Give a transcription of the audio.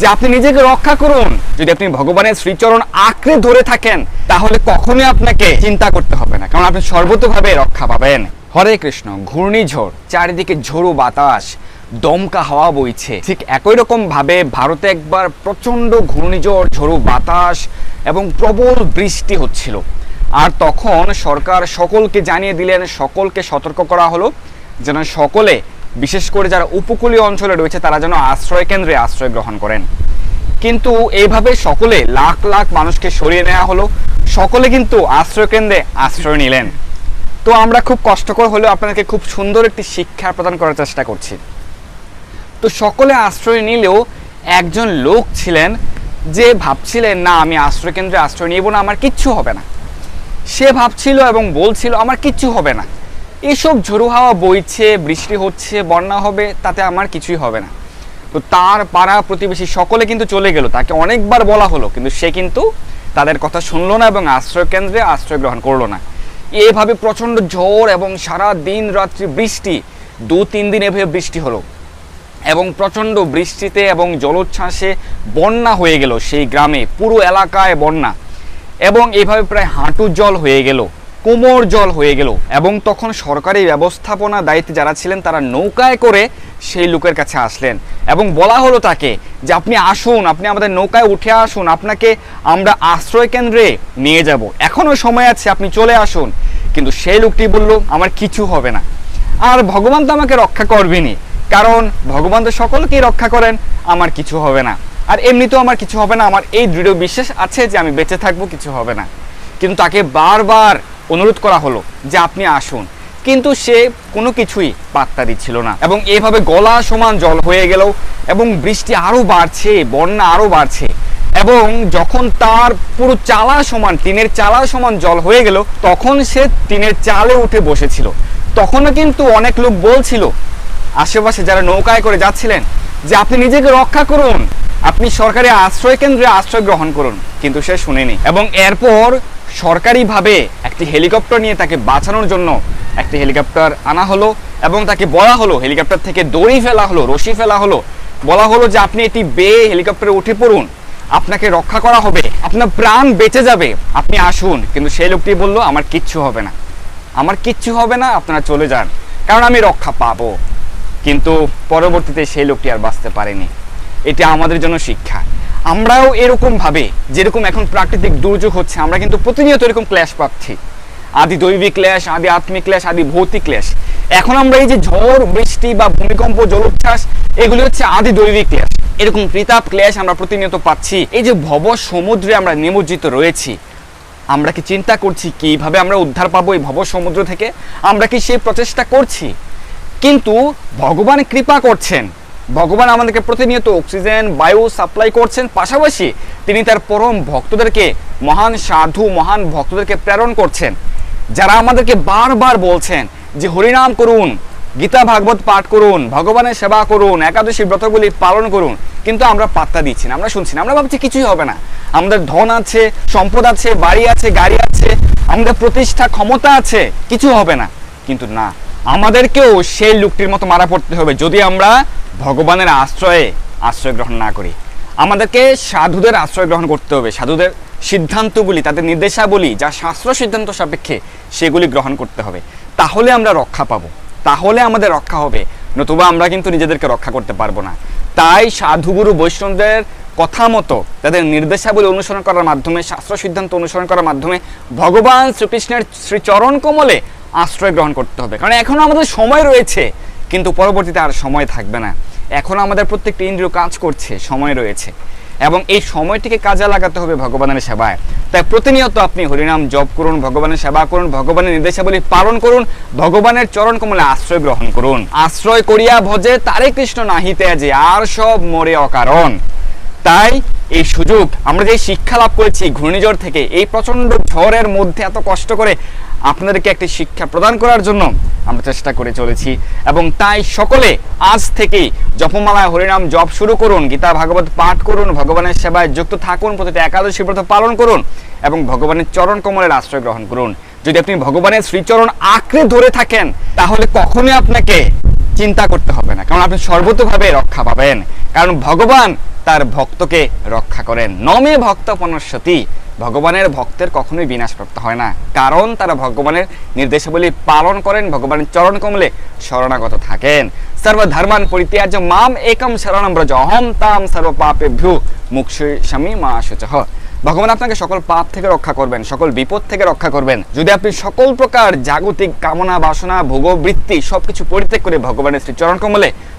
যে আপনি নিজেকে রক্ষা করুন। যদি আপনি ভগবানের শ্রীচরণ আঁকড়ে ধরে থাকেন, তাহলে কখনোই আপনাকে চিন্তা করতে হবে না। কারণ আপনি সর্বতভাবে রক্ষা পাবেন। হরে কৃষ্ণ, ঘূর্ণিঝড়, চারিদিকে ঝোড়ো বাতাস, দমকা হাওয়া বইছে। ঠিক একই রকম ভাবে ভারতে একবার প্রচণ্ড ঘূর্ণিঝড়, ঝোড়ো বাতাস এবং প্রবল বৃষ্টি হচ্ছিল। আর তখন সরকার সকলকে জানিয়ে দিলেন, সকলকে সতর্ক করা হলো, যেন সকলে বিশেষ করে যারা উপকূলীয় অঞ্চলে রয়েছে, তারা যেন আশ্রয় কেন্দ্রে আশ্রয় গ্রহণ করেন। কিন্তু এইভাবে সকলে, লাখ লাখ মানুষকে সরিয়ে নেওয়া হলো, সকলে কিন্তু আশ্রয় কেন্দ্রে আশ্রয় নিলেন। তো আমরা খুব কষ্টকর হলেও আপনাদেরকে খুব সুন্দর একটি শিক্ষা প্রদান করার চেষ্টা করছি। তো সকলে আশ্রয় নিলেও একজন লোক ছিলেন যে ভাবছিলেন, না, আমি আশ্রয় কেন্দ্রে আশ্রয় নিব না, আমার কিচ্ছু হবে না। সে ভাবছিল এবং বলছিল, আমার কিচ্ছু হবে না। এসব ঝোড়ো হাওয়া বইছে, বৃষ্টি হচ্ছে, বন্যা হবে, তাতে আমার কিছুই হবে না। তো তার পাড়া প্রতিবেশী সকলে কিন্তু চলে গেল। তাকে অনেকবার বলা হলো, কিন্তু সে কিন্তু তাদের কথা শুনলো না এবং আশ্রয় কেন্দ্রে আশ্রয় গ্রহণ করল না। এভাবে প্রচণ্ড ঝড় এবং সারা দিন রাত্রি বৃষ্টি, দু তিন দিন এভাবে বৃষ্টি হলো। এবং প্রচণ্ড বৃষ্টিতে এবং জলোচ্ছ্বাসে বন্যা হয়ে গেল সেই গ্রামে, পুরো এলাকায় বন্যা। এবং এভাবে প্রায় হাঁটু জল হয়ে গেল। কোমর জল হয়ে গেল এবং তখন সরকারি ব্যবস্থাপনা দায়িত্বে যারা ছিলেন তারা নৌকায় করে সেই লোকের কাছে আসলেন এবং বলা হলো তাকে যে আপনি আসুন, আপনি আমাদের নৌকায় উঠে আসুন, আপনাকে আমরা আশ্রয় কেন্দ্রে নিয়ে যাব। এখনও সময় আছে, আপনি চলে আসুন। কিন্তু সেই লোকটি বলল, আমার কিছু হবে না। আর ভগবান তো আমাকে রক্ষা করবেনি কারণ ভগবান তো সকলকেই রক্ষা করেন, আমার কিছু হবে না। আর এমনিতেও আমার কিছু হবে না, আমার এই দৃঢ় বিশ্বাস আছে যে আমি বেঁচে থাকব, কিছু হবে না। কিন্তু তাকে বারবার অনুরোধ করা হলো যে আপনি আসুন। কিন্তু সে কোনো কিছুই পাত্তা দিচ্ছিল না এবং এভাবে গলা সমান জল হয়ে গেল এবং বৃষ্টি আরও বাড়ছে, বন্যা আরও বাড়ছে এবং যখন তার পুরো চালা সমান, টিনের চালা সমান জল হয়ে গেল, তখন সে টিনের চালে উঠে বসেছিল। তখনও কিন্তু অনেক লোক বলছিল, আশেপাশে যারা নৌকায় করে যাচ্ছিলেন, যে আপনি নিজেকে রক্ষা করুন, আপনি সরকারি আশ্রয় কেন্দ্রে আশ্রয় গ্রহণ করুন। কিন্তু সে শুনেনি এবং এরপর সরকারিভাবে একটি হেলিকপ্টার নিয়ে তাকে বাঁচানোর জন্য একটি হেলিকপ্টার আনা হলো এবং তাকে বলা হলো, হেলিকপ্টার থেকে দড়ি ফেলা হলো, রশি ফেলা হলো। বলা হলো যে, আপনি এটি বেয়ে হেলিকপ্টারে উঠে পড়ুন। আপনাকে রক্ষা করা হবে। আপনার প্রাণ বেঁচে যাবে। আপনি আসুন। কিন্তু সেই লোকটি বলল, আমার কিচ্ছু হবে না। আমার কিচ্ছু হবে না। আপনারা চলে যান। কারণ আমি রক্ষা পাবো। কিন্তু পরবর্তীতে সেই লোকটি আর বাঁচতে পারেনি। এটা আমাদের জন্য শিক্ষা। আমরাও এরকম ভাবে, যেরকম এখন প্রাকৃতিক দুর্যোগ হচ্ছে, আমরা কিন্তু প্রতিনিয়ত এরকম ক্ল্যাশ পাচ্ছি। আদি দৈবিক ক্লেশ আদি আত্মিক ক্লেশ আদি ভৌতিক ক্লেশ এখন আমরা এই যে ঝড়, বৃষ্টি বা ভূমিকম্প, জলোচ্ছ্বাস, এগুলি হচ্ছে আদি দৈবিক ক্লেশ এরকম কৃতাপ ক্লেশ আমরা প্রতিনিয়ত পাচ্ছি। এই যে ভব সমুদ্রে আমরা নিমজ্জিত রয়েছি, আমরা কি চিন্তা করছি কীভাবে আমরা উদ্ধার পাবো এই ভব সমুদ্র থেকে? আমরা কি সেই প্রচেষ্টা করছি? কিন্তু ভগবান কৃপা করছেন। ভগবান আমাদেরকে প্রতিনিয়ত অক্সিজেন, বায়ু সাপ্লাই করছেন। পাশাপাশি তিনি তার পরম ভক্তদেরকে, মহান সাধু, মহান ভক্তদেরকে প্রেরণ করছেন। যারা আমাদেরকে বারবার বলছেন যে হরিনাম করুন, গীতা ভাগবত পাঠ করুন, ভগবানের সেবা করুন, একাদশী ব্রতগুলি পালন করুন, কিন্তু আমরা পাত্তা দিচ্ছি না, আমরা শুনছি না, আমরা ভাবছি কিছুই হবে না। আমাদের ধন আছে, সম্পদ আছে, বাড়ি আছে, গাড়ি আছে, আমাদের প্রতিষ্ঠা ক্ষমতা আছে, কিছু হবে না। কিন্তু না, আমাদেরকেও সেই লোকটির মতো মারা পড়তে হবে। যদি আমরা ভগবানের আশ্রয়ে আশ্রয় গ্রহণ না করি। আমাদেরকে সাধুদের আশ্রয় গ্রহণ করতে হবে। সাধুদের সিদ্ধান্তগুলি, তাদের নির্দেশাবলী, যা শাস্ত্র সিদ্ধান্ত সাপেক্ষে, সেগুলি গ্রহণ করতে হবে। তাহলে আমরা রক্ষা পাবো। তাহলে আমাদের রক্ষা হবে। নতুবা আমরা কিন্তু নিজেদেরকে রক্ষা করতে পারব না। তাই সাধুগুরু বৈষ্ণবদের কথা মতো, তাদের নির্দেশাবলী অনুসরণ করার মাধ্যমে, শাস্ত্র সিদ্ধান্ত অনুসরণ করার মাধ্যমে, ভগবান শ্রীকৃষ্ণের শ্রীচরণ কমলে আশ্রয় গ্রহণ করতে হবে। কারণ এখনও আমাদের সময় রয়েছে, কিন্তু পরবর্তীতে আর সময় থাকবে না। এখন আমাদের প্রত্যেকটি ইন্দ্রিয় কাজ করছে, সময় রয়েছে। এবং এই সময়টিকে কাজে লাগাতে হবে ভগবানের সেবায়। তাই প্রতিনিয়ত আপনি হরিনাম জপ করুন, ভগবানের সেবা করুন, ভগবানের নির্দেশাবলী পালন করুন, ভগবানের চরণ কমলে আশ্রয় গ্রহণ করুন। আশ্রয় করিয়া ভজে তারে কৃষ্ণ নাহিতে যে আর সব মরে অকারণ। তাই এই সুযোগ আমরা যে শিক্ষা লাভ করেছি ঘূর্ণিঝড় থেকে, এই প্রচণ্ড ঝড়ের মধ্যে এত কষ্ট করে আপনাদেরকে একটি শিক্ষা প্রদান করার জন্য আমরা চেষ্টা করে চলেছি। এবং তাই সকলে আজ থেকেই জপমালায় হরিনাম জপ শুরু করুন, গীতা ভাগবত পাঠ করুন, ভগবানের সেবায় যুক্ত থাকুন, প্রতিটা একাদশী ব্রত পালন করুন এবং ভগবানের চরণ কমলের আশ্রয় গ্রহণ করুন। যদি আপনি ভগবানের শ্রীচরণ আঁকড়ে ধরে থাকেন, তাহলে কখনোই আপনাকে চিন্তা করতে হবে না, কারণ আপনি সর্বতভাবে রক্ষা পাবেন। কারণ ভগবান তার ভক্তকে রক্ষা করেন নমে ভক্ত পনস্বতী ভগবানের ভক্তের কখনোই বিনাশপ্রাপ্ত হয় না। কারণ তারা ভগবানের নির্দেশাবলী পালন করেন, ভগবানের চরণ কমলে শরণাগত থাকেন। সর্বধর্মান পরিত্যাজ্য মাম একম শরণম ব্রজ অহম তাম সর্ব পাপে ভ্যু মুক্ষামি মা শুচহ। ভগবান আপনাকে সকল পাপ থেকে রক্ষা করবেন, সকল বিপদ থেকে রক্ষা করবেন। যদি আপনি সকল প্রকার জাগতিক কামনা, বাসনা, ভোগবৃত্তি সবকিছু পরিত্যাগ করে ভগবানের শ্রীচরণ কমলে